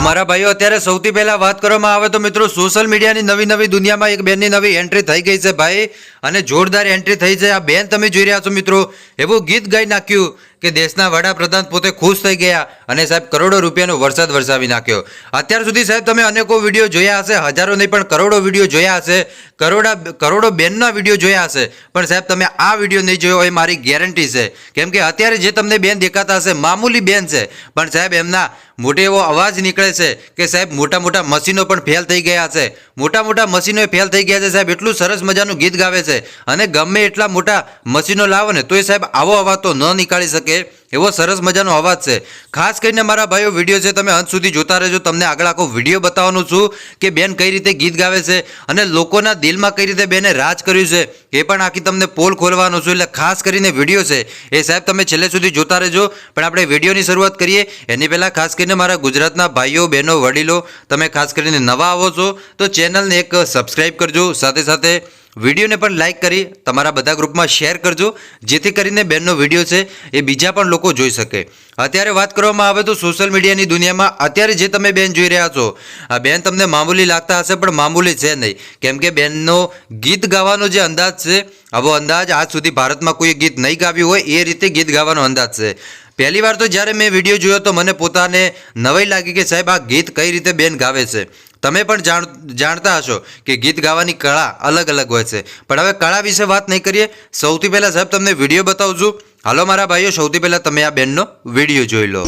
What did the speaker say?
મારા ભાઈઓ, અત્યારે સૌથી પહેલા વાત કરવામાં આવે તો મિત્રો સોશિયલ મીડિયાની નવી નવી દુનિયામાં એક બેનની નવી એન્ટ્રી થઈ ગઈ છે ભાઈ. અને જોરદાર એન્ટ્રી થઈ છે. આ બેન તમે જોઈ રહ્યા છો મિત્રો, એવું ગીત ગાઈ નાખ્યું. કે દેશના વડાપ્રધાન પોતે ખુશ થઈ ગયા અને સાહેબ કરોડો રૂપિયાનો વરસાદ વરસાવી નાખ્યો. અત્યાર સુધી સાહેબ તમે અનેકો વીડિયો જોયા હશે, હજારો નહીં પણ કરોડો વીડિયો જોયા હશે, કરોડા, કરોડો બેનના વીડિયો જોયા હશે. પણ સાહેબ તમે આ વીડિયો નહીં જોયો એ મારી ગેરંટી છે. કેમ કે અત્યારે જે તમને બેન દેખાતા હશે, મામૂલી બેન છે. પણ સાહેબ એમના મોટે એવો અવાજ નીકળે છે કે સાહેબ મોટા મોટા મશીનો પણ ફેલ થઈ ગયા છે. મોટા મોટા મશીનો ફેલ થઈ ગયા છે સાહેબ, એટલું સરસ મજાનું ગીત ગાવે છે. અને ગમે એટલા મોટા મશીનો લાવો ને, તોય સાહેબ આવો અવાજ તો ન નીકાળી શકે. એવો સરસ મજાનો અવાજ છે. ખાસ કરીને મારા ભાઈઓ, વીડિયો છે તમે અંત સુધી જોતા રહેજો. તમને આગળ આખો વીડિયો બતાવવાનું છું કે બેન કઈ રીતે ગીત ગાવે છે અને લોકોના દિલમાં કઈ રીતે બેને રાજ કર્યું છે. એ પણ આખી તમને પોલ ખોલવાનો છું. એટલે ખાસ કરીને વીડિયો છે. એ સાહેબ તમે છેલ્લે સુધી જોતા રહેજો. પણ આપણે વિડીયોની શરૂઆત કરીએ. એની પહેલાં ખાસ કરીને મારા ગુજરાતના ભાઈઓ, બહેનો, વડીલો, તમે ખાસ કરીને નવા આવો છો તો ચેનલને એક સબસ્ક્રાઈબ કરજો. સાથે સાથે વિડીયોને પણ લાઇક કરી તમારા બધા ગ્રુપમાં શેર કરજો. જેથી કરીને બેનનો વીડિયો છે એ બીજા પણ લોકો જોઈ શકે. અત્યારે વાત કરવામાં આવે તો સોશિયલ મીડિયાની દુનિયામાં અત્યારે જે તમે બેન જોઈ રહ્યા છો, આ બેન તમને મામૂલી લાગતા હશે, પણ મામૂલી છે નહીં. કેમ કે બેનનો ગીત ગાવાનો જે અંદાજ છે, આવો અંદાજ આજ સુધી ભારતમાં કોઈ ગીત નહીં ગાવ્યું હોય, એ રીતે ગીત ગાવાનો અંદાજ છે. પહેલી વાર તો જ્યારે મેં વીડિયો જોયો તો મને પોતાને નવાઈ લાગી કે સાહેબ આ ગીત કઈ રીતે બેન ગાવે છે. તમે પણ જાણ, જાણતા હશો કે ગીત ગાવાની કળા અલગ અલગ હોય છે. પણ હવે કળા વિશે વાત નહીં કરીએ. સૌથી પહેલાં સાહેબ તમને વીડિયો બતાવું છું. હાલો મારા ભાઈઓ, સૌથી પહેલાં તમે આ બેનનો વીડિયો જોઈ લો.